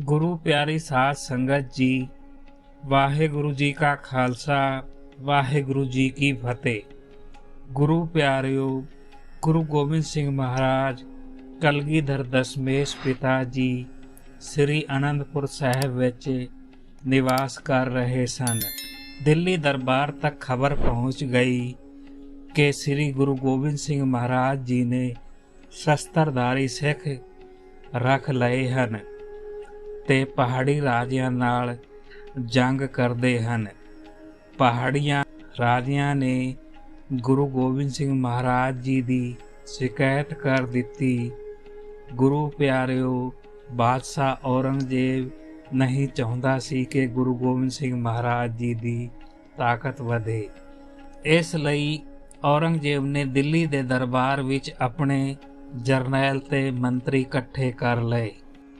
ਗੁਰੂ ਪਿਆਰੀ ਸਾਧ ਸੰਗਤ ਜੀ, ਵਾਹਿਗੁਰੂ ਜੀ ਕਾ ਖਾਲਸਾ, ਵਾਹਿਗੁਰੂ ਜੀ ਕੀ ਫਤਿਹ। ਗੁਰੂ ਪਿਆਰਿਓ, ਗੁਰੂ ਗੋਬਿੰਦ ਸਿੰਘ ਮਹਾਰਾਜ, ਕਲਗੀਧਰ ਦਸਮੇਸ਼ ਪਿਤਾ ਜੀ, ਸ੍ਰੀ ਅਨੰਦਪੁਰ ਸਾਹਿਬ ਵਿੱਚ ਨਿਵਾਸ ਕਰ ਰਹੇ ਸਨ। ਦਿੱਲੀ ਦਰਬਾਰ ਤੱਕ ਖਬਰ ਪਹੁੰਚ ਗਈ ਕਿ ਸ੍ਰੀ ਗੁਰੂ ਗੋਬਿੰਦ ਸਿੰਘ ਮਹਾਰਾਜ ਜੀ ਨੇ ਸ਼ਸਤਰਧਾਰੀ ਸਿੱਖ ਰੱਖ ਲਏ ਹਨ। ਤੇ ਪਹਾੜੀ ਰਾਜਿਆਂ ਨਾਲ ਜੰਗ ਕਰਦੇ ਹਨ। ਪਹਾੜੀਆਂ ਰਾਜਿਆਂ ਨੇ ਗੁਰੂ ਗੋਬਿੰਦ ਸਿੰਘ ਮਹਾਰਾਜ ਜੀ ਦੀ ਸ਼ਿਕਾਇਤ ਕਰ ਦਿੱਤੀ, ਗੁਰੂ ਪਿਆਰਿਓ, ਬਾਦਸ਼ਾਹ ਔਰੰਗਜ਼ੇਬ ਨਹੀਂ ਚਾਹੁੰਦਾ ਸੀ ਕਿ ਗੁਰੂ ਗੋਬਿੰਦ ਸਿੰਘ ਮਹਾਰਾਜ ਜੀ ਦੀ ਤਾਕਤ ਵਧੇ। ਇਸ ਲਈ ਔਰੰਗਜ਼ੇਬ ਨੇ ਦਿੱਲੀ ਦੇ ਦਰਬਾਰ ਵਿੱਚ ਆਪਣੇ ਜਰਨੈਲ ਤੇ ਮੰਤਰੀ ਇਕੱਠੇ ਕਰ ਲਏ।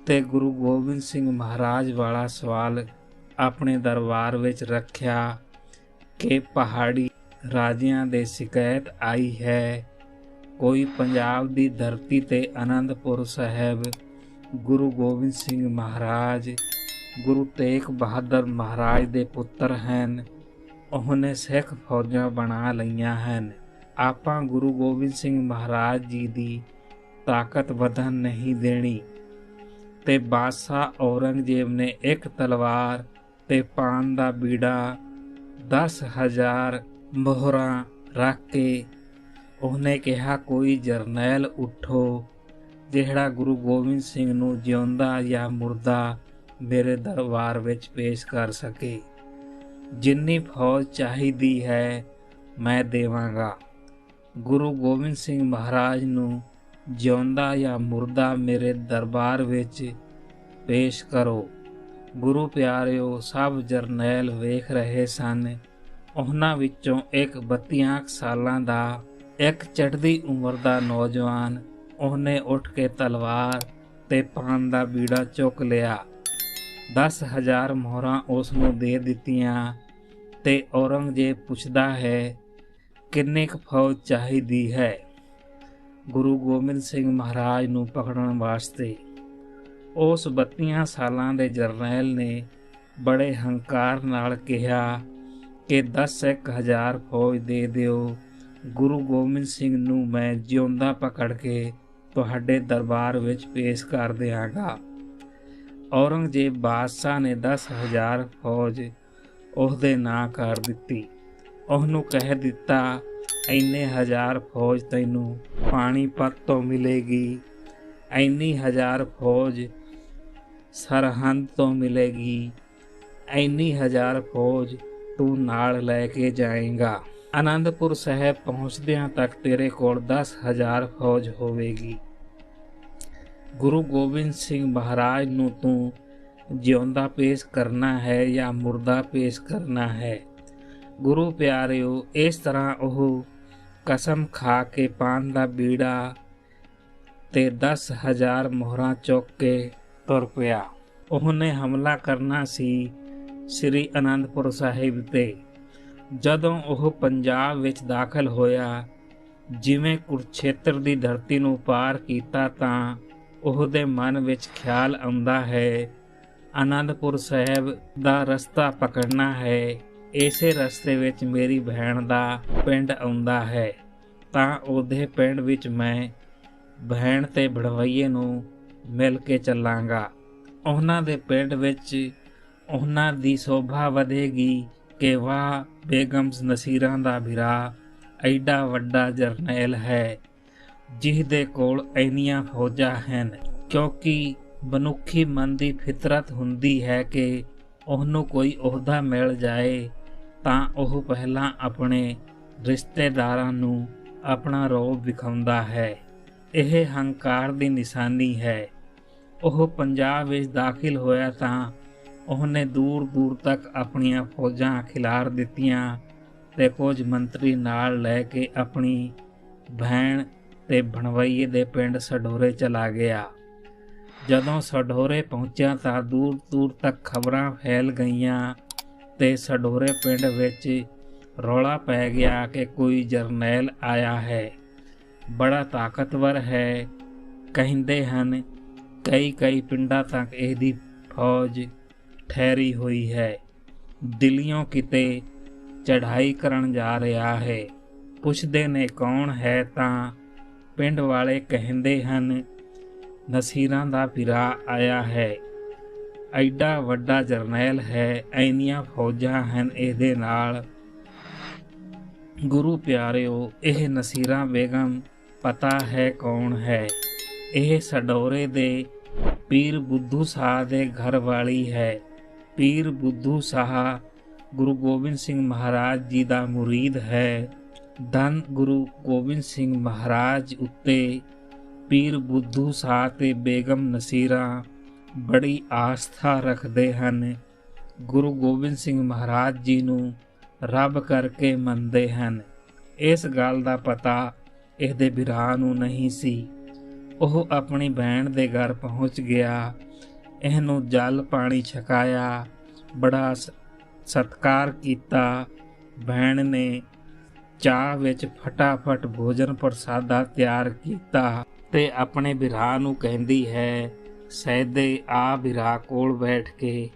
ਤੇ ਗੁਰੂ ਗੋਬਿੰਦ ਸਿੰਘ ਮਹਾਰਾਜ ਵਾਲਾ ਸਵਾਲ ਆਪਣੇ ਦਰਬਾਰ ਵਿੱਚ ਰੱਖਿਆ ਕਿ ਪਹਾੜੀ ਰਾਜਿਆਂ ਦੇ ਸ਼ਿਕਾਇਤ ਆਈ ਹੈ। ਕੋਈ ਪੰਜਾਬ ਦੀ ਧਰਤੀ ਤੇ ਆਨੰਦਪੁਰ ਸਾਹਿਬ, ਗੁਰੂ ਗੋਬਿੰਦ ਸਿੰਘ ਮਹਾਰਾਜ, ਗੁਰੂ ਤੇਗ ਬਹਾਦਰ ਮਹਾਰਾਜ ਦੇ ਪੁੱਤਰ ਹਨ। ਉਹਨੇ ਸਿੱਖ ਫੌਜਾਂ ਬਣਾ ਲਈਆਂ ਹਨ। ਆਪਾਂ ਗੁਰੂ ਗੋਬਿੰਦ ਸਿੰਘ ਮਹਾਰਾਜ ਜੀ ਦੀ ਤਾਕਤ ਵਧਣ ਨਹੀਂ ਦੇਣੀ। ਤੇ ਬਾਦਸ਼ਾਹ ਔਰੰਗਜ਼ੇਬ ਨੇ ਇੱਕ ਤਲਵਾਰ ਤੇ ਪਾਨ ਦਾ ਬੀੜਾ 10000 ਮੋਹਰਾਂ ਰੱਖ ਕੇ ਉਹਨੇ ਕਿਹਾ, ਕੋਈ ਜਰਨੈਲ ਉਠੋ, ਜਿਹੜਾ ਗੁਰੂ ਗੋਬਿੰਦ ਸਿੰਘ ਨੂੰ ਜਿਉਂਦਾ ਜਾਂ ਮੁਰਦਾ ਮੇਰੇ ਦਰਬਾਰ ਵਿੱਚ ਪੇਸ਼ ਕਰ ਸਕੇ। ਜਿੰਨੀ ਫੌਜ ਚਾਹੀਦੀ ਹੈ, ਮੈਂ ਦੇਵਾਂਗਾ। ਗੁਰੂ ਗੋਬਿੰਦ ਸਿੰਘ ਮਹਾਰਾਜ ਨੂੰ ਜਿਉਂਦਾ ਜਾਂ ਮੁਰਦਾ ਮੇਰੇ ਦਰਬਾਰ ਵਿੱਚ ਪੇਸ਼ ਕਰੋ। ਗੁਰੂ ਪਿਆਰਿਓ, ਸਭ ਜਰਨੈਲ ਵੇਖ ਰਹੇ ਸਨ। ਉਹਨਾਂ ਵਿੱਚੋਂ ਇੱਕ 32 ਸਾਲਾਂ ਦਾ, ਇੱਕ ਚੜ੍ਹਦੀ ਉਮਰ ਦਾ ਨੌਜਵਾਨ ਉਹਨੇ ਉੱਠ ਕੇ ਤਲਵਾਰ ਤੇ ਪਾਨ ਦਾ ਬੀੜਾ ਚੁੱਕ ਲਿਆ। 10000 ਮੋਹਰਾਂ ਉਸ ਨੂੰ ਦੇ ਦਿੱਤੀਆਂ ਤੇ ਔਰੰਗਜ਼ੇਬ ਪੁੱਛਦਾ ਹੈ, ਕਿੰਨੇ ਕੁ ਫੌਜ ਚਾਹੀਦੀ ਹੈ? ਗੁਰੂ ਗੋਬਿੰਦ ਸਿੰਘ ਮਹਾਰਾਜ ਨੂੰ ਪਕੜਨ ਵਾਸਤੇ। ਉਸ 32 ਸਾਲਾਂ ਦੇ ਜਰਨੈਲ ਨੇ ਬੜੇ ਹੰਕਾਰ ਨਾਲ ਕਿਹਾ ਕਿ 10000 ਫੌਜ ਦੇ ਦਿਓ। ਗੁਰੂ ਗੋਬਿੰਦ ਸਿੰਘ ਨੂੰ ਮੈਂ ਜਿਉਂਦਾ ਪਕੜ ਕੇ ਤੁਹਾਡੇ ਦਰਬਾਰ ਵਿੱਚ ਪੇਸ਼ ਕਰ ਦਿਆਂਗਾ। ਔਰੰਗਜ਼ੇਬ ਬਾਦਸ਼ਾਹ ਨੇ 10000 ਫੌਜ ਉਹਦੇ ਨਾਂ ਕਰ ਦਿੱਤੀ। ਉਹਨੂੰ ਕਹਿ ਦਿੱਤਾ ਇੰਨੇ ਹਜ਼ਾਰ ਫੌਜ ਤੈਨੂੰ ਪਾਣੀਪਤ ਤੋਂ ਮਿਲੇਗੀ। ਇੰਨੀ ਹਜ਼ਾਰ ਫੌਜ ਸਰਹੰਦ ਤੋਂ ਮਿਲੇਗੀ। ਇੰਨੀ ਹਜ਼ਾਰ ਫੌਜ ਤੂੰ ਨਾਲ ਲੈ ਕੇ ਜਾਏਗਾ। ਆਨੰਦਪੁਰ ਸਾਹਿਬ ਪਹੁੰਚਦਿਆਂ ਤੱਕ ਤੇਰੇ ਕੋਲ 10000 ਫੌਜ ਹੋਵੇਗੀ। ਗੁਰੂ ਗੋਬਿੰਦ ਸਿੰਘ ਮਹਾਰਾਜ ਨੂੰ ਤੂੰ ਜਿਉਂਦਾ ਪੇਸ਼ ਕਰਨਾ ਹੈ ਜਾਂ ਮੁਰਦਾ ਪੇਸ਼ ਕਰਨਾ ਹੈ? ਗੁਰੂ ਪਿਆਰਿਓ, ਇਸ ਤਰ੍ਹਾਂ ਉਹ ਕਸਮ ਖਾ ਕੇ ਪਾਨ ਦਾ ਬੀੜਾ ਤੇ 10000 ਮੋਹਰਾਂ ਚੁੱਕ ਕੇ ਤੁਰ ਪਿਆ। ਉਹਨੇ ਹਮਲਾ ਕਰਨਾ ਸੀ ਸ੍ਰੀ ਅਨੰਦਪੁਰ ਸਾਹਿਬ ਤੇ। ਜਦੋਂ ਉਹ ਪੰਜਾਬ ਵਿੱਚ ਦਾਖਲ ਹੋਇਆ, ਜਿਵੇਂ ਕੁਰਛੇਤਰ ਦੀ ਧਰਤੀ ਨੂੰ ਪਾਰ ਕੀਤਾ ਤਾਂ ਉਹਦੇ ਮਨ ਵਿੱਚ ਖਿਆਲ ਆਉਂਦਾ ਹੈ, ਅਨੰਦਪੁਰ ਸਾਹਿਬ ਦਾ ਰਸਤਾ ਪਕੜਨਾ ਹੈ। ਇਸੇ ਰਸਤੇ ਵਿੱਚ ਮੇਰੀ ਭੈਣ ਦਾ ਪਿੰਡ ਆਉਂਦਾ ਹੈ। ਤਾਂ ਉਹਦੇ ਪਿੰਡ ਵਿੱਚ ਮੈਂ ਭੈਣ ਤੇ ਬੜਵਈਏ ਨੂੰ ਮਿਲ ਕੇ ਚੱਲਾਂਗਾ। ਉਹਨਾਂ ਦੇ ਪਿੰਡ ਵਿੱਚ ਉਹਨਾਂ ਦੀ ਸ਼ੋਭਾ ਵਧੇਗੀ ਕਿ ਵਾਹ, ਬੇਗਮ ਨਸੀਰਾਂ ਦਾ ਭਰਾ ਐਡਾ ਵੱਡਾ ਜਰਨੈਲ ਹੈ ਜਿਸ ਦੇ ਕੋਲ ਇੰਨੀਆਂ ਫੌਜਾਂ ਹਨ। ਕਿਉਂਕਿ ਮਨੁੱਖੀ ਮਨ ਦੀ ਫਿਤਰਤ ਹੁੰਦੀ ਹੈ ਕਿ ਉਹਨੂੰ ਕੋਈ ਅਹੁਦਾ ਮਿਲ ਜਾਏ। ਤਾਂ ਉਹ ਪਹਿਲਾਂ ਆਪਣੇ ਰਿਸ਼ਤੇਦਾਰਾਂ ਨੂੰ ਆਪਣਾ ਰੋਬ ਵਿਖਾਉਂਦਾ ਹੈ। ਇਹ ਹੰਕਾਰ ਦੀ ਨਿਸ਼ਾਨੀ ਹੈ। ਉਹ ਪੰਜਾਬ ਵਿੱਚ ਦਾਖਲ ਹੋਇਆ ਤਾਂ ਉਹਨੇ ਦੂਰ ਦੂਰ ਤੱਕ ਆਪਣੀਆਂ ਫੌਜਾਂ ਖਿਲਾਰ ਦਿੱਤੀਆਂ ਤੇ ਕੁਝ ਮੰਤਰੀ ਨਾਲ ਲੈ ਕੇ ਆਪਣੀ ਭੈਣ ਤੇ ਬਣਵਈਏ ਦੇ ਪਿੰਡ ਸਡੋਰੇ ਚਲਾ ਗਿਆ। ਜਦੋਂ ਸਡੋਰੇ ਪਹੁੰਚਿਆ ਤਾਂ ਦੂਰ ਦੂਰ ਤੱਕ ਖਬਰਾਂ ਫੈਲ ਗਈਆਂ ਤੇ ਸਡੋਰੇ ਪਿੰਡ ਵਿੱਚ ਰੌਲਾ ਪੈ ਗਿਆ ਕਿ ਕੋਈ ਜਰਨੈਲ ਆਇਆ ਹੈ। ਬੜਾ ਤਾਕਤਵਰ ਹੈ, ਕਹਿੰਦੇ ਹਨ। ਕਈ ਕਈ ਪਿੰਡਾਂ ਤੱਕ ਇਹਦੀ ਫੌਜ ਠਹਿਰੀ ਹੋਈ ਹੈ। ਦਿੱਲੀੋਂ ਕਿਤੇ ਚੜ੍ਹਾਈ ਕਰਨ ਜਾ ਰਿਹਾ ਹੈ। ਪੁੱਛਦੇ ਨੇ ਕੌਣ ਹੈ ਤਾਂ ਪਿੰਡ ਵਾਲੇ ਕਹਿੰਦੇ ਹਨ, ਨਸੀਰਾਂ ਦਾ ਪਿਰਾ ਆਇਆ ਹੈ। ਐਡਾ ਵੱਡਾ ਜਰਨੈਲ ਹੈ, ਐਨੀਆਂ ਫੌਜਾਂ ਹਨ ਇਹਦੇ ਨਾਲ। ਗੁਰੂ ਪਿਆਰਿਓ, ਇਹ ਨਸੀਰਾਂ ਬੇਗਮ ਪਤਾ ਹੈ ਕੌਣ ਹੈ? ਇਹ ਸਡੋਰੇ ਦੇ ਪੀਰ ਬੁੱਧੂ ਸਾਹ ਦੇ ਘਰ ਵਾਲੀ ਹੈ। ਪੀਰ ਬੁੱਧੂ ਸਾਹ ਗੁਰੂ ਗੋਬਿੰਦ ਸਿੰਘ ਮਹਾਰਾਜ ਜੀ ਦਾ ਮੁਰੀਦ ਹੈ। ਧੰਨ ਗੁਰੂ ਗੋਬਿੰਦ ਸਿੰਘ ਮਹਾਰਾਜ ਉੱਤੇ ਪੀਰ ਬੁੱਧੂ ਸਾਹ ਤੇ ਬੇਗਮ ਨਸੀਰਾ ਬੜੀ ਆਸਥਾ ਰੱਖਦੇ ਹਨ। ਗੁਰੂ ਗੋਬਿੰਦ ਸਿੰਘ ਮਹਾਰਾਜ ਜੀ ਨੂੰ ਰੱਬ ਕਰਕੇ ਮੰਨਦੇ ਹਨ। ਇਸ ਗੱਲ ਦਾ ਪਤਾ ਇਹਦੇ ਵਿਰਾਹ ਨੂੰ ਨਹੀਂ ਸੀ। ਉਹ ਆਪਣੀ ਭੈਣ ਦੇ ਘਰ ਪਹੁੰਚ ਗਿਆ। ਇਹਨੂੰ ਜਲ ਪਾਣੀ ਛਕਾਇਆ। ਬੜਾ ਸਤਕਾਰ ਕੀਤਾ। ਭੈਣ ਨੇ ਚਾਹ ਵਿੱਚ ਫਟਾਫਟ ਭੋਜਨ ਪ੍ਰਸਾਦਾ ਤਿਆਰ ਕੀਤਾ ਤੇ ਆਪਣੇ ਵਿਰਾਹ ਨੂੰ ਕਹਿੰਦੀ ਹੈ ਸੈਦੇ ਆ ਬਿਰਾ ਕੋਲ ਬੈਠ ਕੇ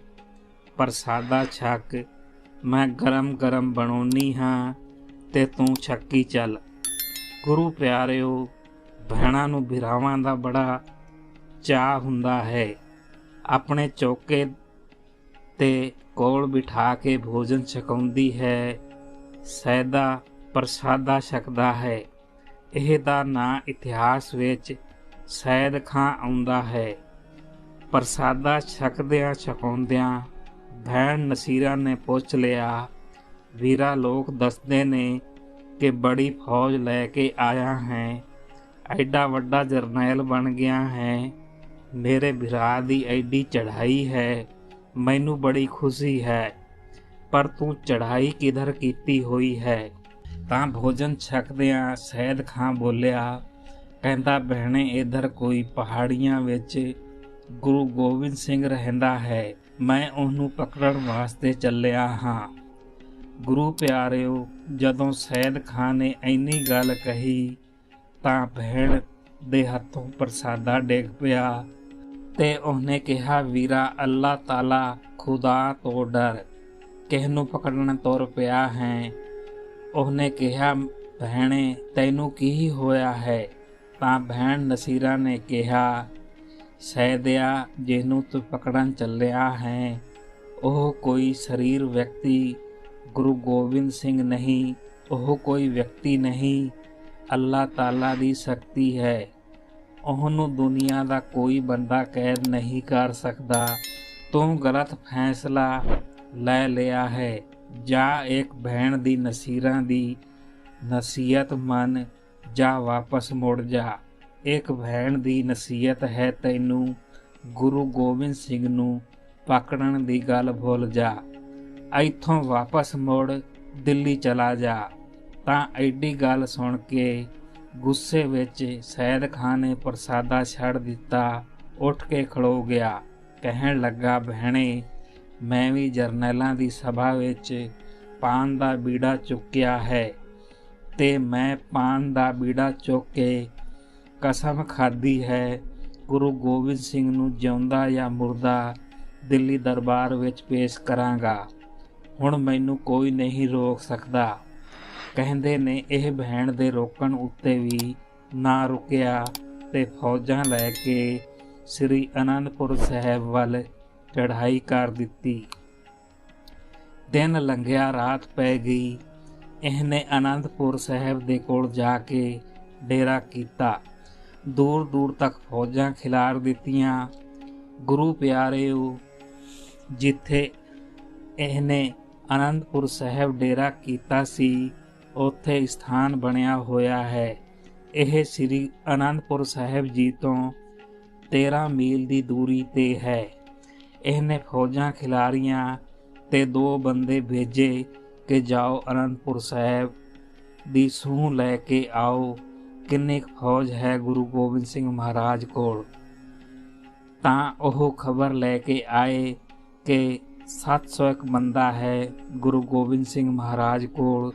ਪ੍ਰਸਾਦਾ ਛੱਕ। ਮੈਂ ਗਰਮ ਗਰਮ ਬਣਾਉਣੀ ਹਾਂ ਤੇ ਤੂੰ ਛੱਕੀ ਚੱਲ। ਗੁਰੂ ਪਿਆਰਿਓ, ਭੈਣਾਂ ਨੂੰ ਬਿਰਾਵਾਂ ਦਾ ਬੜਾ ਚਾਹ ਹੁੰਦਾ ਹੈ। ਆਪਣੇ ਚੌਕੇ ਤੇ ਕੋਲ ਬਿਠਾ ਕੇ ਭੋਜਨ ਛਕਾਉਂਦੀ ਹੈ। ਸੈਦਾ ਪ੍ਰਸਾਦਾ ਛਕਦਾ ਹੈ। ਇਹ ਦਾ ਨਾਂ ਇਤਿਹਾਸ ਵਿੱਚ ਸੈਦ ਖਾਂ ਆਉਂਦਾ ਹੈ। ਪ੍ਰਸਾਦਾ ਛਕਦਿਆਂ ਛਕਾਉਂਦਿਆਂ ਭੈਣ ਨਸੀਰਾ ਨੇ ਪੁੱਛ ਲਿਆ, ਵੀਰਾ ਲੋਕ ਦੱਸਦੇ ਨੇ ਕਿ ਬੜੀ ਫੌਜ ਲੈ ਕੇ ਆਇਆ ਹੈ, ਐਡਾ ਵੱਡਾ ਜਰਨੈਲ ਬਣ ਗਿਆ ਹੈ, ਮੇਰੇ ਭਰਾ ਦੀ ਐਡੀ ਚੜ੍ਹਾਈ ਹੈ, ਮੈਨੂੰ ਬੜੀ ਖੁਸ਼ੀ ਹੈ, ਪਰ ਤੂੰ ਚੜ੍ਹਾਈ ਕਿਧਰ ਕੀਤੀ ਹੋਈ ਹੈ? ਤਾਂ ਭੋਜਨ ਛਕਦਿਆਂ ਸੈਦ ਖਾਂ ਬੋਲਿਆ, ਕਹਿੰਦਾ ਬਹਿਣੇ ਇਧਰ ਕੋਈ ਪਹਾੜੀਆਂ ਵਿੱਚ ਗੁਰੂ ਗੋਬਿੰਦ ਸਿੰਘ ਰਹਿੰਦਾ ਹੈ, ਮੈਂ ਉਹਨੂੰ ਪਕੜਨ ਵਾਸਤੇ ਚੱਲਿਆ ਹਾਂ। ਗੁਰੂ ਪਿਆਰਿਓ, ਜਦੋਂ ਸੈਦ ਖਾਨ ਨੇ ਐਨੀ ਗੱਲ ਕਹੀ, ਤਾਂ ਭੈਣ ਦੇ ਹੱਥੋਂ ਪ੍ਰਸਾਦਾ ਡੇਗ ਪਿਆ ਤੇ ਉਹਨੇ ਕਿਹਾ, ਵੀਰਾ, ਅੱਲਾਹ ਤਾਲਾ ਖੁਦਾ ਤੋਂ ਡਰ, ਕਿਸ ਨੂੰ ਪਕੜਨ ਤੁਰ ਪਿਆ ਹੈ? ਉਹਨੇ ਕਿਹਾ, ਭੈਣੇ, ਤੈਨੂੰ ਕੀ ਹੋਇਆ ਹੈ? ਤਾਂ ਭੈਣ ਨਸੀਰਾ ਨੇ ਕਿਹਾ ਸੈਦਿਆ ਜਿਹਨੂੰ ਤੂੰ ਪਕੜਨ ਚੱਲਿਆ ਹੈ, ਉਹ ਕੋਈ ਸਰੀਰ ਵਿਅਕਤੀ ਗੁਰੂ ਗੋਬਿੰਦ ਸਿੰਘ ਨਹੀਂ, ਉਹ ਕੋਈ ਵਿਅਕਤੀ ਨਹੀਂ, ਅੱਲਾਹ ਤਾਲਾ ਦੀ ਸ਼ਕਤੀ ਹੈ। ਉਹਨੂੰ ਦੁਨੀਆ ਦਾ ਕੋਈ ਬੰਦਾ ਕੈਦ ਨਹੀਂ ਕਰ ਸਕਦਾ। ਤੂੰ ਗਲਤ ਫੈਸਲਾ ਲੈ ਲਿਆ ਹੈ। ਜਾਂ ਇੱਕ ਭੈਣ ਦੀ ਨਸੀਰਾਂ ਦੀ ਨਸੀਹਤ ਮੰਨ, ਜਾਂ ਵਾਪਸ ਮੁੜ ਜਾ। ਇੱਕ ਭੈਣ ਦੀ ਨਸੀਹਤ ਹੈ ਤੈਨੂੰ, ਗੁਰੂ ਗੋਬਿੰਦ ਸਿੰਘ ਨੂੰ ਪਕੜਨ ਦੀ ਗੱਲ ਭੁੱਲ ਜਾ। ਇੱਥੋਂ ਵਾਪਸ ਮੁੜ ਦਿੱਲੀ ਚਲਾ ਜਾ। ਤਾਂ ਐਡੀ ਗੱਲ ਸੁਣ ਕੇ ਗੁੱਸੇ ਵਿੱਚ ਸੈਦ ਖਾਨ ਨੇ ਪ੍ਰਸਾਦਾ ਛੱਡ ਦਿੱਤਾ, ਉੱਠ ਕੇ ਖੜੋ ਗਿਆ। ਕਹਿਣ ਲੱਗਾ, ਭੈਣੇ, ਮੈਂ ਵੀ ਜਰਨੈਲਾਂ ਦੀ ਸਭਾ ਵਿੱਚ ਪਾਨ ਦਾ ਬੀੜਾ ਚੁੱਕਿਆ ਹੈ ਤੇ ਮੈਂ ਪਾਨ ਦਾ ਬੀੜਾ ਚੁੱਕ ਕੇ ਕਸਮ ਖਾਦੀ ਹੈ। ਗੁਰੂ ਗੋਬਿੰਦ ਸਿੰਘ ਨੂੰ ਜਿਉਂਦਾ ਜਾਂ ਮੁਰਦਾ ਦਿੱਲੀ ਦਰਬਾਰ ਵਿੱਚ ਪੇਸ਼ ਕਰਾਂਗਾ। ਹੁਣ ਮੈਨੂੰ ਕੋਈ ਨਹੀਂ ਰੋਕ ਸਕਦਾ। ਕਹਿੰਦੇ ਨੇ ਇਹ ਭੈਣ ਦੇ ਰੋਕਣ ਉੱਤੇ ਵੀ ਨਾ ਰੁਕਿਆ ਤੇ ਫੌਜਾਂ ਲੈ ਕੇ ਸ੍ਰੀ ਅਨੰਦਪੁਰ ਸਾਹਿਬ ਵੱਲ ਚੜ੍ਹਾਈ ਕਰ ਦਿੱਤੀ। ਦਿਨ ਲੰਘਿਆ, ਰਾਤ ਪੈ ਗਈ। ਇਹਨੇ ਅਨੰਦਪੁਰ ਸਾਹਿਬ ਦੇ ਕੋਲ ਜਾ ਕੇ ਡੇਰਾ ਕੀਤਾ। ਦੂਰ ਦੂਰ ਤੱਕ ਫੌਜਾਂ ਖਿਲਾਰ ਦਿੱਤੀਆਂ। ਗੁਰੂ ਪਿਆਰਿਓ ਜਿੱਥੇ ਇਹਨੇ ਅਨੰਦਪੁਰ ਸਾਹਿਬ ਡੇਰਾ ਕੀਤਾ ਸੀ, ਉੱਥੇ ਸਥਾਨ ਬਣਿਆ ਹੋਇਆ ਹੈ। ਇਹ ਸ੍ਰੀ ਅਨੰਦਪੁਰ ਸਾਹਿਬ ਜੀ ਤੋਂ 13 ਮੀਲ ਦੀ ਦੂਰੀ ਤੇ ਹੈ। ਇਹਨੇ ਫੌਜਾਂ ਖਿਲਾਰੀਆਂ ਤੇ ਦੋ ਬੰਦੇ ਭੇਜੇ ਕਿ ਜਾਓ ਅਨੰਦਪੁਰ ਸਾਹਿਬ ਦੀ ਸੂਹ ਲੈ ਕੇ ਆਓ। ਕਿੰਨੀ ਫੌਜ ਹੈ ਗੁਰੂ ਗੋਬਿੰਦ ਸਿੰਘ ਮਹਾਰਾਜ ਕੋਲ? ਤਾਂ ਉਹ ਖਬਰ ਲੈ ਕੇ ਆਏ ਕਿ 701 ਬੰਦਾ ਹੈ ਗੁਰੂ ਗੋਬਿੰਦ ਸਿੰਘ ਮਹਾਰਾਜ ਕੋਲ,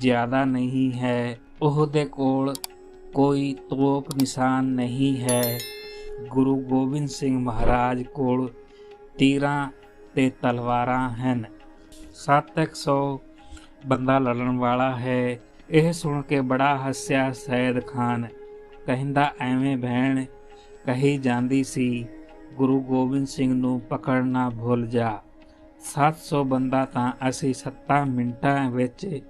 ਜ਼ਿਆਦਾ ਨਹੀਂ ਹੈ। ਉਹਦੇ ਕੋਲ ਕੋਈ ਤੋਪ ਨਿਸ਼ਾਨ ਨਹੀਂ ਹੈ। ਗੁਰੂ ਗੋਬਿੰਦ ਸਿੰਘ ਮਹਾਰਾਜ ਕੋਲ ਤੀਰਾਂ ਤੇ ਤਲਵਾਰਾਂ ਹਨ। 700 ਬੰਦਾ ਲੜਨ ਵਾਲਾ ਹੈ। ਇਹ ਸੁਣ ਕੇ ਬੜਾ ਹੱਸਿਆ ਸੈਦ ਖਾਨ। ਕਹਿੰਦਾ, ਐਵੇਂ ਭੈਣ ਕਹੀ ਜਾਂਦੀ ਸੀ, ਗੁਰੂ ਗੋਬਿੰਦ ਸਿੰਘ ਨੂੰ ਪਕੜਨਾ ਭੁੱਲ ਜਾ। 700 ਬੰਦਾ ਤਾਂ ਅਸੀਂ 7 ਮਿੰਟਾਂ ਵਿੱਚ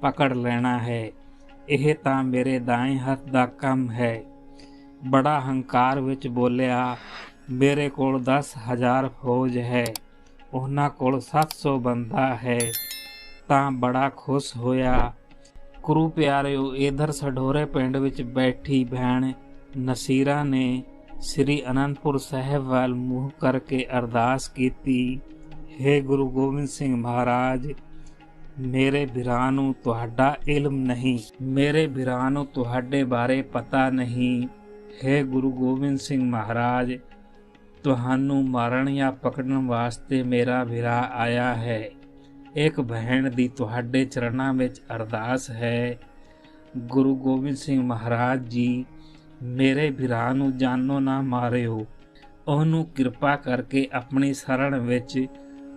ਪਕੜ ਲੈਣਾ ਹੈ। ਇਹ ਤਾਂ ਮੇਰੇ ਦਾएं ਹੱਥ ਦਾ ਕੰਮ ਹੈ। ਬੜਾ ਹੰਕਾਰ ਵਿੱਚ ਬੋਲਿਆ, ਮੇਰੇ ਕੋਲ 10000 ਫੌਜ ਹੈ, ਉਹਨਾਂ ਕੋਲ 700 ਬੰਦਾ ਹੈ। ਤਾਂ ਬੜਾ ਖੁਸ਼ ਹੋਇਆ। ਗੁਰੂ ਪਿਆਰਿਓ ਇਧਰ ਸਢੋਰੇ ਪਿੰਡ ਵਿੱਚ ਬੈਠੀ ਭੈਣ ਨਸੀਰਾ ਨੇ ਸ੍ਰੀ ਅਨੰਦਪੁਰ ਸਾਹਿਬ ਵੱਲ ਮੂੰਹ ਕਰਕੇ ਅਰਦਾਸ ਕੀਤੀ हे ਗੁਰੂ ਗੋਬਿੰਦ ਸਿੰਘ ਮਹਾਰਾਜ, ਮੇਰੇ ਵੀਰਾਂ ਨੂੰ ਤੁਹਾਡਾ ਇਲਮ ਨਹੀਂ, ਮੇਰੇ ਵੀਰਾਂ ਨੂੰ ਤੁਹਾਡੇ ਬਾਰੇ ਪਤਾ ਨਹੀਂ। ਹੈ ਗੁਰੂ ਗੋਬਿੰਦ ਸਿੰਘ ਮਹਾਰਾਜ, ਤੁਹਾਨੂੰ ਮਾਰਨ ਜਾਂ ਪਕੜਨ ਵਾਸਤੇ ਮੇਰਾ ਵੀਰਾ ਆਇਆ ਹੈ। ਇੱਕ ਭੈਣ ਦੀ ਤੁਹਾਡੇ ਚਰਨਾਂ ਵਿੱਚ ਅਰਦਾਸ ਹੈ। ਗੁਰੂ ਗੋਬਿੰਦ ਸਿੰਘ ਮਹਾਰਾਜ ਜੀ, ਮੇਰੇ ਵੀਰਾਂ ਨੂੰ ਜਾਨੋ ਨਾ ਮਾਰਿਓ। ਉਹਨੂੰ ਕਿਰਪਾ ਕਰਕੇ ਆਪਣੀ ਸ਼ਰਣ ਵਿੱਚ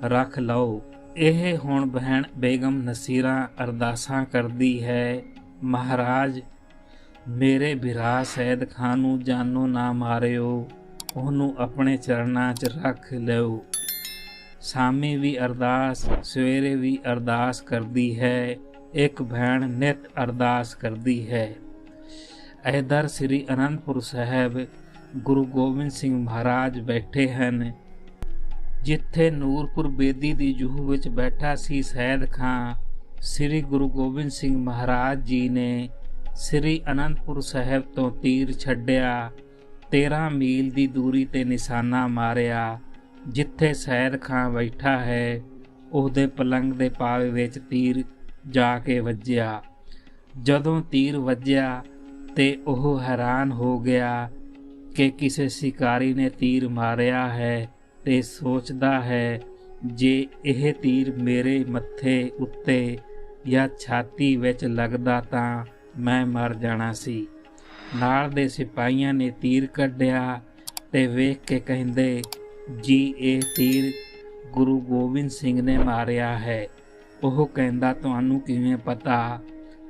ਰੱਖ ਲਓ। ਇਹ ਹੁਣ ਬਹਿਣ ਬੇਗਮ ਨਸੀਰਾ ਅਰਦਾਸਾਂ ਕਰਦੀ ਹੈ। ਮਹਾਰਾਜ, ਮੇਰੇ ਵਿਰਾ ਸੈਦ ਖਾਨ ਨੂੰ ਜਾਨੋ ਨਾ ਮਾਰਿਓ। ਉਹਨੂੰ ਆਪਣੇ ਚਰਨਾਂ 'ਚ ਰੱਖ ਲਿਓ। ਸਾਮੀ ਵੀ ਅਰਦਾਸ, ਸਵੇਰੇ ਵੀ ਅਰਦਾਸ ਕਰਦੀ ਹੈ, ਇੱਕ ਭੈਣ ਨਿਤ ਅਰਦਾਸ ਕਰਦੀ ਹੈ। ਇਧਰ ਸ੍ਰੀ ਅਨੰਦਪੁਰ ਸਾਹਿਬ ਗੁਰੂ ਗੋਬਿੰਦ ਸਿੰਘ ਮਹਾਰਾਜ ਬੈਠੇ ਹਨ। ਜਿੱਥੇ ਨੂਰਪੁਰ ਬੇਦੀ ਦੀ ਜੂਹ ਵਿੱਚ ਬੈਠਾ ਸੀ ਸੈਦ ਖਾਂ, ਸ੍ਰੀ ਗੁਰੂ ਗੋਬਿੰਦ ਸਿੰਘ ਮਹਾਰਾਜ ਜੀ ਨੇ ਸ੍ਰੀ ਅਨੰਦਪੁਰ ਸਾਹਿਬ ਤੋਂ ਤੀਰ ਛੱਡਿਆ 13 ਮੀਲ ਦੀ ਦੂਰੀ ਤੇ ਨਿਸ਼ਾਨਾ ਮਾਰਿਆ। ਜਿੱਥੇ ਸੈਦ ਖਾਂ ਬੈਠਾ ਹੈ, ਉਹਦੇ ਪਲੰਗ ਦੇ ਪਾਵੇ ਵਿੱਚ ਤੀਰ ਜਾ ਕੇ ਵੱਜਿਆ। ਜਦੋਂ ਤੀਰ ਵੱਜਿਆ ਤੇ ਉਹ ਹੈਰਾਨ ਹੋ ਗਿਆ ਕਿ ਕਿਸੇ ਸ਼ਿਕਾਰੀ ਨੇ ਤੀਰ ਮਾਰਿਆ ਹੈ ਤੇ ਸੋਚਦਾ ਹੈ, ਜੇ ਇਹ ਤੀਰ ਮੇਰੇ ਮੱਥੇ ਉੱਤੇ ਜਾਂ ਛਾਤੀ ਵਿੱਚ ਲੱਗਦਾ ਤਾਂ ਮੈਂ ਮਰ ਜਾਣਾ ਸੀ। ਨਾਲ ਦੇ ਸਿਪਾਹੀਆਂ ਨੇ ਤੀਰ ਕੱਢਿਆ ਤੇ ਵੇਖ ਕੇ ਕਹਿੰਦੇ ਜੀ, ਇਹ ਤੀਰ ਗੁਰੂ ਗੋਬਿੰਦ ਸਿੰਘ ਨੇ ਮਾਰਿਆ ਹੈ। ਉਹ ਕਹਿੰਦਾ, ਤੁਹਾਨੂੰ ਕਿਵੇਂ ਪਤਾ?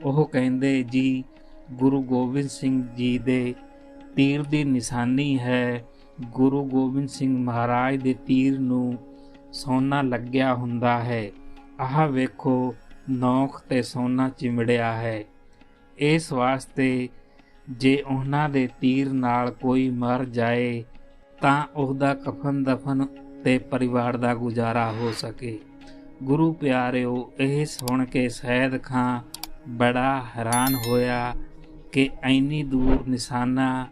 ਉਹ ਕਹਿੰਦੇ, ਜੀ, ਗੁਰੂ ਗੋਬਿੰਦ ਸਿੰਘ ਜੀ ਦੇ ਤੀਰ ਦੀ ਨਿਸ਼ਾਨੀ ਹੈ। ਗੁਰੂ ਗੋਬਿੰਦ ਸਿੰਘ ਮਹਾਰਾਜ ਦੇ ਤੀਰ ਨੂੰ ਸੋਨਾ ਲੱਗਿਆ ਹੁੰਦਾ ਹੈ। ਆਹ ਵੇਖੋ, ਨੌਖ ਤੇ ਸੋਨਾ ਚਿਮੜਿਆ ਹੈ। ਇਸ ਵਾਸਤੇ ਜੇ ਉਹਨਾਂ ਦੇ ਤੀਰ ਨਾਲ ਕੋਈ ਮਰ ਜਾਏ ਤਾਂ ਉਹਦਾ ਕਫਨ ਦਫਨ ਤੇ ਪਰਿਵਾਰ ਦਾ ਗੁਜ਼ਾਰਾ ਹੋ ਸਕੇ। ਗੁਰੂ ਪਿਆਰਿਓ, ਇਹ ਸੁਣ ਕੇ ਸੈਦ ਖਾਂ ਬੜਾ ਹੈਰਾਨ ਹੋਇਆ ਕਿ ਐਨੀ ਦੂਰ ਨਿਸ਼ਾਨਾ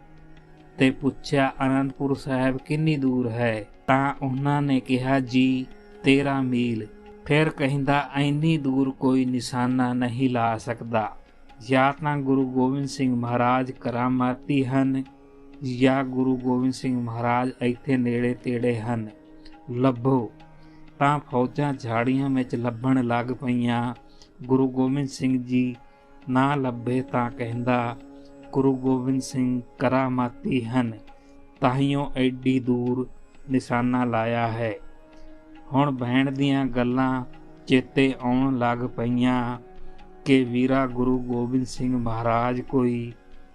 ਤੇ ਪੁੱਛਿਆ, ਅਨੰਦਪੁਰ ਸਾਹਿਬ ਕਿੰਨੀ ਦੂਰ ਹੈ? ਤਾਂ ਉਹਨਾਂ ਨੇ ਕਿਹਾ, ਜੀ 13 ਮੀਲ। ਫਿਰ ਕਹਿੰਦਾ ਐਨੀ ਦੂਰ ਕੋਈ ਨਿਸ਼ਾਨਾ ਨਹੀਂ ਲਾ ਸਕਦਾ। ਜਾਂ ਤਾਂ ਗੁਰੂ ਗੋਬਿੰਦ ਸਿੰਘ ਮਹਾਰਾਜ ਕਰਾਮਾਤੀ ਹਨ। ਜਾਂ ਗੁਰੂ ਗੋਬਿੰਦ ਸਿੰਘ ਮਹਾਰਾਜ ਇੱਥੇ ਨੇੜੇ ਤੇੜੇ ਹਨ। ਲੱਭੋ। ਤਾਂ ਫੌਜਾਂ ਝਾੜੀਆਂ ਵਿੱਚ ਲੱਭਣ ਲੱਗ ਪਈਆਂ। ਗੁਰੂ ਗੋਬਿੰਦ ਸਿੰਘ ਜੀ ਨਾ ਲੱਭੇ ਤਾਂ ਕਹਿੰਦਾ, ਗੁਰੂ ਗੋਬਿੰਦ ਸਿੰਘ ਕਰਾਮਾਤੀ ਹਨ, ਤਾਹੀਓ ਐਡੀ ਦੂਰ ਨਿਸ਼ਾਨਾ ਲਾਇਆ ਹੈ। ਹੁਣ ਬਹਿਣ ਦੀਆਂ ਗੱਲਾਂ ਚੇਤੇ ਆਉਣ ਲੱਗ ਪਈਆਂ ਕਿ ਵੀਰਾ ਗੁਰੂ ਗੋਬਿੰਦ ਸਿੰਘ ਮਹਾਰਾਜ ਕੋਈ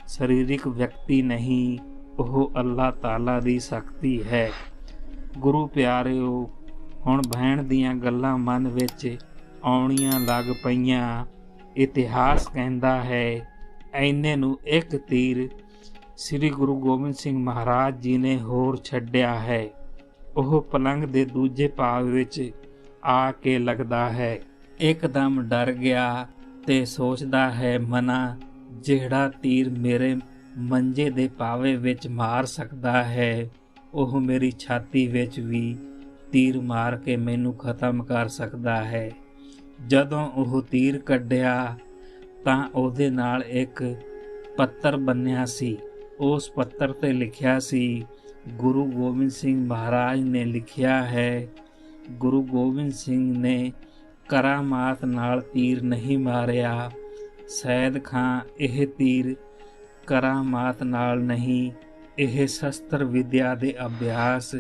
ਸਰੀਰਿਕ ਵਿਅਕਤੀ ਨਹੀਂ ਉਹ ਅੱਲਾਹ ਤਾਲਾ ਦੀ ਸ਼ਕਤੀ ਹੈ। ਗੁਰੂ ਪਿਆਰਿਓ, ਹੁਣ ਭੈਣ ਦੀਆਂ ਗੱਲਾਂ ਮਨ ਵਿੱਚ ਆਉਣੀਆਂ ਲੱਗ ਪਈਆਂ। ਇਤਿਹਾਸ ਕਹਿੰਦਾ ਹੈ, ਐਨੇ ਨੂੰ ਇੱਕ ਤੀਰ ਸ੍ਰੀ ਗੁਰੂ ਗੋਬਿੰਦ ਸਿੰਘ ਮਹਾਰਾਜ ਜੀ ਨੇ ਹੋਰ ਛੱਡਿਆ ਹੈ। ਉਹ ਪਲੰਗ ਦੇ ਦੂਜੇ ਭਾਗ ਵਿੱਚ ਆ ਕੇ ਲੱਗਦਾ ਹੈ। ਇੱਕਦਮ ਡਰ ਗਿਆ ਤੇ ਸੋਚਦਾ ਹੈ, ਮਨਾ, ਜਿਹੜਾ ਤੀਰ ਮੇਰੇ ਮੰਜੇ ਦੇ ਪਾਵੇ ਵਿੱਚ ਮਾਰ ਸਕਦਾ ਹੈ। ਉਹ ਮੇਰੀ ਛਾਤੀ ਵਿੱਚ ਵੀ ਤੀਰ ਮਾਰ ਕੇ ਮੈਨੂੰ ਖਤਮ ਕਰ ਸਕਦਾ ਹੈ। ਜਦੋਂ ਉਹ ਤੀਰ ਕੱਢਿਆ, ਤਾਂ ਉਹਦੇ ਨਾਲ ਇੱਕ ਪੱਤਰ ਬੰਨਿਆ ਸੀ। ਉਸ ਪੱਤਰ ਤੇ ਲਿਖਿਆ ਸੀ, ਗੁਰੂ ਗੋਬਿੰਦ ਸਿੰਘ ਮਹਾਰਾਜ ਨੇ ਲਿਖਿਆ ਹੈ, ਗੁਰੂ ਗੋਬਿੰਦ ਸਿੰਘ ਨੇ ਕਰਾਮਾਤ ਨਾਲ ਤੀਰ ਨਹੀਂ ਮਾਰਿਆ। ਸੈਦ ਖਾਂ, ਇਹ ਤੀਰ ਕਰਾਮਾਤ ਨਾਲ ਨਹੀਂ, ਇਹ ਸ਼ਸਤਰ ਵਿਦਿਆ ਦੇ ਅਭਿਆਸ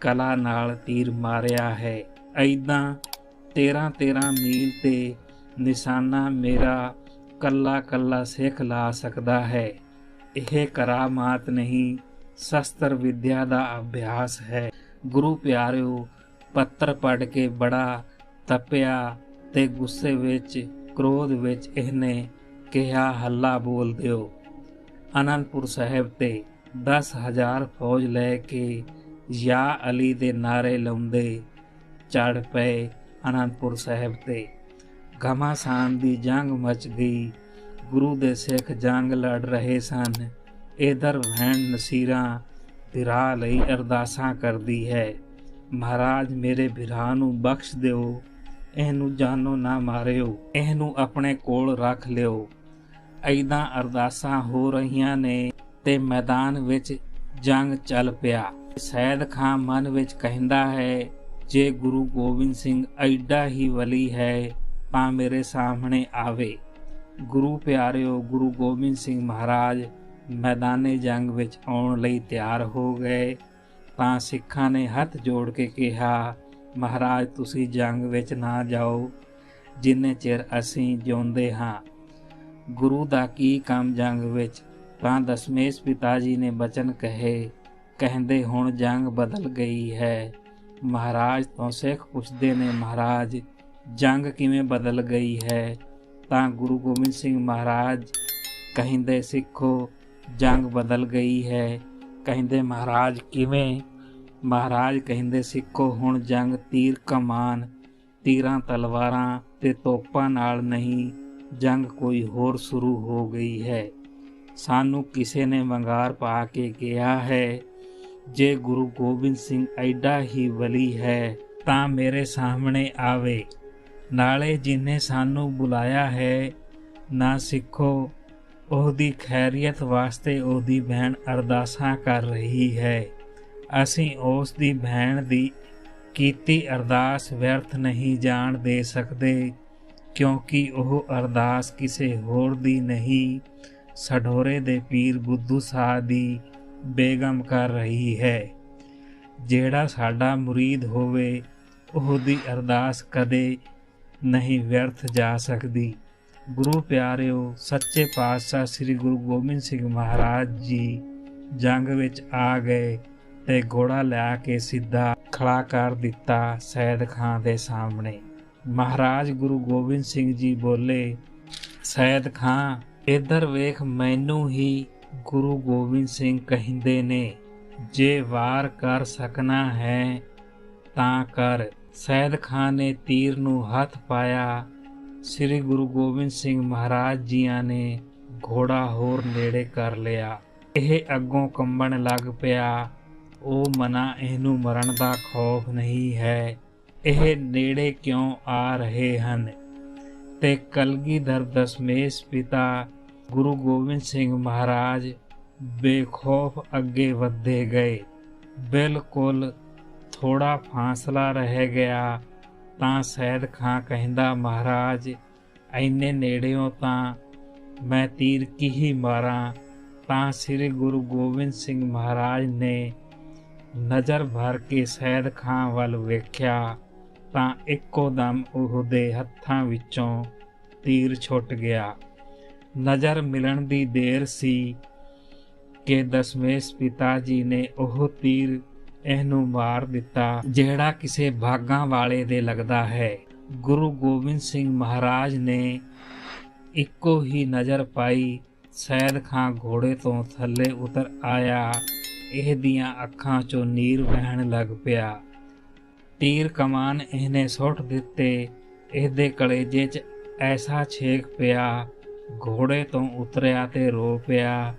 ਕਲਾ ਨਾਲ ਤੀਰ ਮਾਰਿਆ ਹੈ। ਐਦਾਂ 13 13 ਮੀਲ ਤੇ ਨਿਸ਼ਾਨਾ ਮੇਰਾ ਕੱਲਾ ਕੱਲਾ ਸਿੱਖ ਲਾ ਸਕਦਾ ਹੈ। ਇਹ ਕਰਾਮਾਤ ਨਹੀਂ, ਸ਼ਸਤਰ ਵਿਦਿਆ ਦਾ ਅਭਿਆਸ ਹੈ। ਗੁਰੂ ਪਿਆਰਿਓ, ਪੱਤਰ ਪੜ ਕੇ ਬੜਾ ਤਪਿਆ ਤੇ ਗੁੱਸੇ ਵਿੱਚ, ਕ੍ਰੋਧ ਵਿੱਚ ਇਹਨੇ ਕਿਹਾ, ਹੱਲਾ ਬੋਲ ਦਿਓ। ਅਨੰਦਪੁਰ ਸਾਹਿਬ ਤੇ 10000 ਫੌਜ ਲੈ ਕੇ ਯਾ ਅਲੀ ਦੇ ਨਾਰੇ ਲਾਉਂਦੇ ਚੜ ਪਏ ਅਨੰਦਪੁਰ ਸਾਹਿਬ ਤੇ। ਘਮਾਸਾਨ ਦੀ ਜੰਗ ਮਚ ਗਈ ਗੁਰੂ ਦੇ ਸਿੱਖ ਜੰਗ ਲੜ ਰਹੇ ਸਨ। ਇਧਰ ਭੈਣ ਨਸੀਰਾ ਵਿਰਾ ਲਈ ਅਰਦਾਸਾਂ ਕਰਦੀ ਹੈ। ਮਹਾਰਾਜ, ਮੇਰੇ ਵਿਰਾਹ ਨੂੰ ਬਖਸ਼ ਦਿਓ, ਇਹਨੂੰ ਜਾਨੋ ਨਾ ਮਾਰਿਓ, ਇਹਨੂੰ ਆਪਣੇ ਕੋਲ ਰੱਖ ਲਿਓ। ਐਦਾਂ ਅਰਦਾਸਾਂ ਹੋ ਰਹੀਆਂ ਨੇ ਤੇ ਮੈਦਾਨ ਵਿੱਚ ਜੰਗ ਚੱਲ ਪਿਆ। ਸੈਦ ਖਾਨ ਮਨ ਵਿੱਚ ਕਹਿੰਦਾ ਹੈ, ਜੇ ਗੁਰੂ ਗੋਬਿੰਦ ਸਿੰਘ ਐਡਾ ਹੀ ਵਲੀ ਹੈ, ਤਾਂ ਮੇਰੇ ਸਾਹਮਣੇ ਆਵੇ। ਗੁਰੂ ਪਿਆਰਿਓ, ਗੁਰੂ ਗੋਬਿੰਦ ਸਿੰਘ ਮਹਾਰਾਜ, ਮੈਦਾਨੇ ਜੰਗ ਵਿੱਚ ਆਉਣ ਲਈ ਤਿਆਰ ਹੋ ਗਏ। ਤਾਂ ਸਿੱਖਾਂ ਨੇ ਹੱਥ ਜੋੜ ਕੇ ਕਿਹਾ, ਮਹਾਰਾਜ, ਤੁਸੀਂ ਜੰਗ ਵਿੱਚ ਨਾ ਜਾਓ। ਜਿੰਨੇ ਚਿਰ ਅਸੀਂ ਜਿਉਂਦੇ ਹਾਂ ਗੁਰੂ ਦਾ ਕੀ ਕੰਮ ਜੰਗ ਵਿੱਚ? ਤਾਂ ਦਸ਼ਮੇਸ਼ ਪਿਤਾ ਜੀ ਨੇ ਬਚਨ ਕਹੇ, ਕਹਿੰਦੇ ਹੁਣ ਜੰਗ ਬਦਲ ਗਈ ਹੈ। ਮਹਾਰਾਜ ਤੋਂ ਸਿੱਖ ਪੁੱਛਦੇ ਨੇ, ਮਹਾਰਾਜ, ਜੰਗ ਕਿਵੇਂ ਬਦਲ ਗਈ ਹੈ? ਤਾਂ ਗੁਰੂ ਗੋਬਿੰਦ ਸਿੰਘ ਮਹਾਰਾਜ ਕਹਿੰਦੇ, ਸਿੱਖੋ, ਜੰਗ ਬਦਲ ਗਈ ਹੈ। ਕਹਿੰਦੇ, ਮਹਾਰਾਜ, ਕਿਵੇਂ? ਮਹਾਰਾਜ ਕਹਿੰਦੇ, ਸਿੱਖੋ, ਹੁਣ ਜੰਗ ਤੀਰ ਕਮਾਨ, ਤੀਰਾਂ ਤਲਵਾਰਾਂ ਤੇ ਤੋਪਾਂ ਨਾਲ ਨਹੀਂ। ਜੰਗ ਕੋਈ ਹੋਰ ਸ਼ੁਰੂ ਹੋ ਗਈ ਹੈ। ਸਾਨੂੰ ਕਿਸੇ ਨੇ ਵੰਗਾਰ ਪਾ ਕੇ ਕਿਹਾ ਹੈ, ਜੇ ਗੁਰੂ ਗੋਬਿੰਦ ਸਿੰਘ ਐਡਾ ਹੀ ਵਲੀ ਹੈ, ਤਾਂ ਮੇਰੇ ਸਾਹਮਣੇ ਆਵੇ। ਨਾਲੇ ਜਿਨੇ ਸਾਨੂੰ ਬੁਲਾਇਆ ਹੈ, ਨਾ ਸਿੱਖੋ, ਉਹਦੀ ਖੈਰੀਅਤ ਵਾਸਤੇ ਉਹਦੀ ਭੈਣ ਅਰਦਾਸਾਂ ਕਰ ਰਹੀ ਹੈ। ਅਸੀਂ ਉਸ ਦੀ ਭੈਣ ਦੀ ਕੀਤੀ ਅਰਦਾਸ, ਵਿਅਰਥ ਨਹੀਂ ਜਾਣ ਦੇ ਸਕਦੇ। ਕਿਉਂਕਿ ਉਹ ਅਰਦਾਸ ਕਿਸੇ ਹੋਰ ਦੀ ਨਹੀਂ, ਸਢੋਰੇ ਦੇ ਪੀਰ ਬੁੱਧੂ ਸਾਹ ਦੀ ਬੇਗਮ ਕਰ ਰਹੀ ਹੈ। ਜਿਹੜਾ ਸਾਡਾ ਮੁਰੀਦ ਹੋਵੇ, ਉਹਦੀ ਅਰਦਾਸ ਕਦੇ ਨਹੀਂ ਵਿਅਰਥ ਜਾ ਸਕਦੀ। ਗੁਰੂ ਪਿਆਰਿਓ, ਸੱਚੇ ਪਾਤਸ਼ਾਹ ਸ੍ਰੀ ਗੁਰੂ ਗੋਬਿੰਦ ਸਿੰਘ ਮਹਾਰਾਜ ਜੀ ਜੰਗ ਵਿੱਚ ਆ ਗਏ ਤੇ ਘੋੜਾ ਲਿਆ ਕੇ ਸਿੱਧਾ ਖੜਾ ਕਰ ਦਿੱਤਾ ਸੈਦ ਖਾਨ ਦੇ ਸਾਹਮਣੇ। ਮਹਾਰਾਜ ਗੁਰੂ ਗੋਬਿੰਦ ਸਿੰਘ ਜੀ ਬੋਲੇ, ਸੈਦ ਖਾਂ, ਇਧਰ ਵੇਖ ਮੈਨੂੰ ਹੀ ਗੁਰੂ ਗੋਬਿੰਦ ਸਿੰਘ ਕਹਿੰਦੇ ਨੇ, ਜੇ ਵਾਰ ਕਰ ਸਕਣਾ ਹੈ ਤਾਂ ਕਰ। ਸੈਦ ਖਾਨ ਨੇ ਤੀਰ ਨੂੰ ਹੱਥ ਪਾਇਆ, ਸ੍ਰੀ ਗੁਰੂ ਗੋਬਿੰਦ ਸਿੰਘ ਮਹਾਰਾਜ ਜੀਆਂ ਨੇ ਘੋੜਾ ਹੋਰ ਨੇੜੇ ਕਰ ਲਿਆ। ਇਹ ਅੱਗੋਂ ਕੰਬਣ ਲੱਗ ਪਿਆ, ਉਹ ਮਨਾ ਇਹਨੂੰ ਮਰਨ ਦਾ ਖੌਫ ਨਹੀਂ ਹੈ। ਇਹ ਨੇੜੇ ਕਿਉਂ ਆ ਰਹੇ ਹਨ? ਤੇ ਕਲਗੀਧਰ ਦਸ਼ਮੇਸ਼ ਪਿਤਾ ਗੁਰੂ ਗੋਬਿੰਦ ਸਿੰਘ ਮਹਾਰਾਜ ਬੇਖੌਫ ਅੱਗੇ ਵਧਦੇ ਗਏ। ਬਿਲਕੁਲ ਥੋੜਾ ਫਾਸਲਾ ਰਹਿ ਗਿਆ, ਤਾਂ ਸੈਦ ਖਾਂ ਕਹਿੰਦਾ, ਮਹਾਰਾਜ ਐਨੇ ਨੇੜਿਓਂ ਤਾਂ ਮੈਂ ਤੀਰ ਕੀ ਹੀ ਮਾਰਾਂ? ਤਾਂ ਸ੍ਰੀ ਗੁਰੂ ਗੋਬਿੰਦ ਸਿੰਘ ਮਹਾਰਾਜ ਨੇ ਨਜ਼ਰ ਭਰ ਕੇ ਸੈਦ ਖਾਂ ਵੱਲ ਵੇਖਿਆ। ਤਾਂ ਇੱਕੋ ਦਮ ਉਹਦੇ ਹੱਥਾਂ ਵਿੱਚੋਂ ਤੀਰ ਛੁੱਟ ਗਿਆ। ਨਜ਼ਰ ਮਿਲਣ ਦੀ ਦੇਰ ਸੀ ਕਿ ਦਸ਼ਮੇਸ਼ ਪਿਤਾ ਜੀ ਨੇ ਉਹ ਤੀਰ ਇਹਨੂੰ ਮਾਰ ਦਿੱਤਾ, ਜਿਹੜਾ ਕਿਸੇ ਭਾਗਾਂ ਵਾਲੇ ਦੇ ਲੱਗਦਾ ਹੈ। ਗੁਰੂ ਗੋਬਿੰਦ ਸਿੰਘ ਮਹਾਰਾਜ ਨੇ ਇੱਕੋ ਹੀ ਨਜ਼ਰ ਪਾਈ, ਸੈਦ ਖਾਂ ਘੋੜੇ ਤੋਂ ਥੱਲੇ ਉਤਰ ਆਇਆ। ਇਹਦੀਆਂ ਅੱਖਾਂ 'ਚੋਂ ਨੀਰ ਵਹਿਣ ਲੱਗ ਪਿਆ। ਤੀਰ ਕਮਾਨ ਇਹਨੇ ਸੁੱਟ ਦਿੱਤੇ। ਇਹਦੇ ਕਲੇਜੇ 'ਚ ਐਸਾ ਛੇਕ ਪਿਆ, ਘੋੜੇ ਤੋਂ ਉਤਰਿਆ ਤੇ ਰੋ ਪਿਆ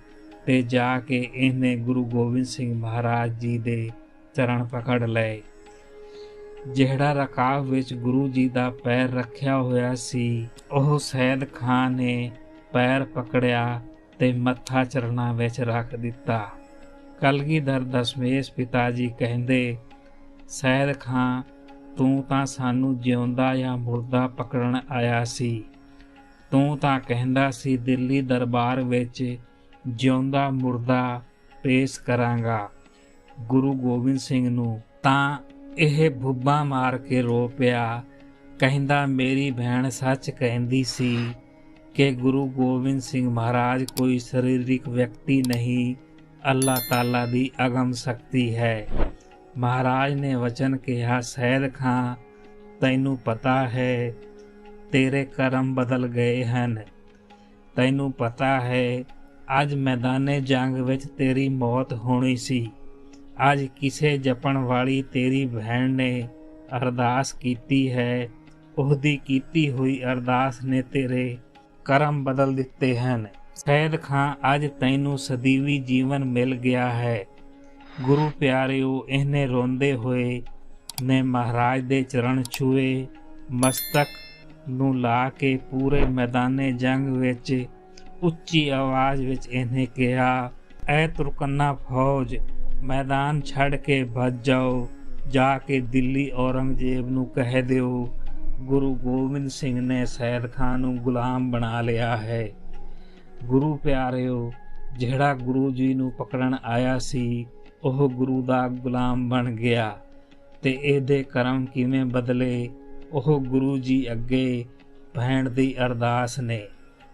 ਤੇ ਜਾ ਕੇ ਇਹਨੇ ਗੁਰੂ ਗੋਬਿੰਦ ਸਿੰਘ ਮਹਾਰਾਜ ਜੀ ਦੇ ਚਰਨ ਪਕੜ ਲਏ। ਜਿਹੜਾ ਰਕਾਬ ਵਿੱਚ ਗੁਰੂ ਜੀ ਦਾ ਪੈਰ ਰੱਖਿਆ ਹੋਇਆ ਸੀ, ਉਹ ਸੈਦ ਖਾਨ ਨੇ ਪੈਰ ਪਕੜਿਆ ਤੇ ਮੱਥਾ ਚਰਣਾ ਵਿੱਚ ਰੱਖ ਦਿੱਤਾ। ਕਲਗੀਧਰ ਦਸ਼ਮੇਸ਼ ਪਿਤਾ ਜੀ ਕਹਿੰਦੇ ਸੈਦ ਖਾਂ, ਤੂੰ ਤਾਂ ਸਾਨੂੰ ਜਿਉਂਦਾ ਜਾਂ ਮੁਰਦਾ ਪਕੜਨ ਆਇਆ ਸੀ। ਤੂੰ ਤਾਂ ਕਹਿੰਦਾ ਸੀ, ਦਿੱਲੀ ਦਰਬਾਰ ਵਿੱਚ ਜਿਉਂਦਾ ਮੁਰਦਾ ਪੇਸ਼ ਕਰਾਂਗਾ। ਗੁਰੂ ਗੋਬਿੰਦ ਸਿੰਘ ਨੂੰ ਤਾਂ ਇਹ ਭੁੱਬਾ ਮਾਰ ਕੇ ਰੋ ਪਿਆ। ਕਹਿੰਦਾ, ਮੇਰੀ ਭੈਣ ਸੱਚ ਕਹਿੰਦੀ ਸੀ ਕਿ ਗੁਰੂ ਗੋਬਿੰਦ ਸਿੰਘ ਮਹਾਰਾਜ ਕੋਈ ਸਰੀਰਿਕ ਵਿਅਕਤੀ ਨਹੀਂ। ਅੱਲਾਹ ਤਾਲਾ ਦੀ ਅਗਮ ਸ਼ਕਤੀ ਹੈ। ਮਹਾਰਾਜ ਨੇ ਵਚਨ ਕਿਹਾ ਸੈਦ ਖਾਂ, ਤੈਨੂੰ ਪਤਾ ਹੈ, ਤੇਰੇ ਕਰਮ ਬਦਲ ਗਏ ਹਨ। ਤੈਨੂੰ ਪਤਾ ਹੈ, ਅੱਜ ਮੈਦਾਨੇ ਜੰਗ ਵਿੱਚ ਤੇਰੀ ਮੌਤ ਹੋਣੀ ਸੀ। ਅੱਜ ਕਿਸੇ ਜਪਣ ਵਾਲੀ ਤੇਰੀ ਭੈਣ ਨੇ ਅਰਦਾਸ ਕੀਤੀ ਹੈ, ਉਹਦੀ ਕੀਤੀ ਹੋਈ ਅਰਦਾਸ ਨੇ ਤੇਰੇ ਕਰਮ ਬਦਲ ਦਿੱਤੇ ਹਨ। ਸੈਦ ਖਾਂ, ਅੱਜ ਤੈਨੂੰ ਸਦੀਵੀ ਜੀਵਨ ਮਿਲ ਗਿਆ ਹੈ। ਗੁਰੂ ਪਿਆਰਿਓ, ਇਹਨੇ ਰੋਂਦੇ ਹੋਏ ਨੇ ਮਹਾਰਾਜ ਦੇ ਚਰਨ ਛੂਏ, ਮਸਤਕ ਨੂੰ ਲਾ ਕੇ ਪੂਰੇ ਮੈਦਾਨੇ ਜੰਗ ਵਿੱਚ ਉੱਚੀ ਆਵਾਜ਼ ਵਿੱਚ ਇਹਨੇ ਕਿਹਾ, ਐ ਤੁਰਕੰਨਾ ਫੌਜ, ਮੈਦਾਨ ਛੱਡ ਕੇ ਭੱਜ ਜਾਓ, ਜਾ ਕੇ ਦਿੱਲੀ ਔਰੰਗਜ਼ੇਬ ਨੂੰ ਕਹਿ ਦਿਓ, ਗੁਰੂ ਗੋਬਿੰਦ ਸਿੰਘ ਨੇ ਸੈਦ ਖਾਨ ਨੂੰ ਗੁਲਾਮ ਬਣਾ ਲਿਆ ਹੈ। ਗੁਰੂ ਪਿਆਰਿਓ, ਜਿਹੜਾ ਗੁਰੂ ਜੀ ਨੂੰ ਪਕੜਨ ਆਇਆ ਸੀ ਉਹ ਗੁਰੂ ਦਾ ਗੁਲਾਮ ਬਣ ਗਿਆ ਤੇ ਇਹਦੇ ਕਰਮ ਕਿਵੇਂ ਬਦਲੇ? ਉਹ ਗੁਰੂ ਜੀ ਅੱਗੇ ਭੈਣ ਦੀ ਅਰਦਾਸ ਨੇ।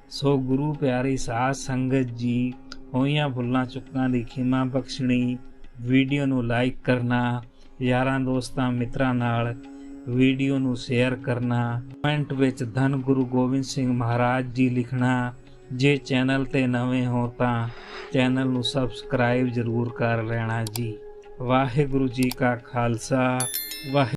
ਸੋ ਗੁਰੂ ਪਿਆਰੀ ਸਾਧ ਸੰਗਤ ਜੀ, ਹੋਈਆਂ ਭੁੱਲਾਂ ਚੁੱਕਾਂ ਦੀ ਖਿਮਾ ਬਖਸ਼ਣੀ, ਵੀਡੀਓ ਨੂੰ ਲਾਈਕ ਕਰਨਾ, ਯਾਰਾਂ ਦੋਸਤਾਂ ਮਿੱਤਰਾਂ ਨਾਲ ਵੀਡੀਓ ਨੂੰ ਸ਼ੇਅਰ ਕਰਨਾ, ਕਮੈਂਟ ਵਿੱਚ ਧੰਨ ਗੁਰੂ ਗੋਬਿੰਦ ਸਿੰਘ ਮਹਾਰਾਜ ਜੀ ਲਿਖਣਾ ਜੇ ਚੈਨਲ ਤੇ ਨਵੇਂ ਹੋ ਤਾਂ ਚੈਨਲ ਨੂੰ ਸਬਸਕ੍ਰਾਈਬ ਜ਼ਰੂਰ ਕਰ ਲੈਣਾ ਜੀ। ਵਾਹਿਗੁਰੂ ਜੀ ਕਾ ਖਾਲਸਾ, ਵਾਹਿ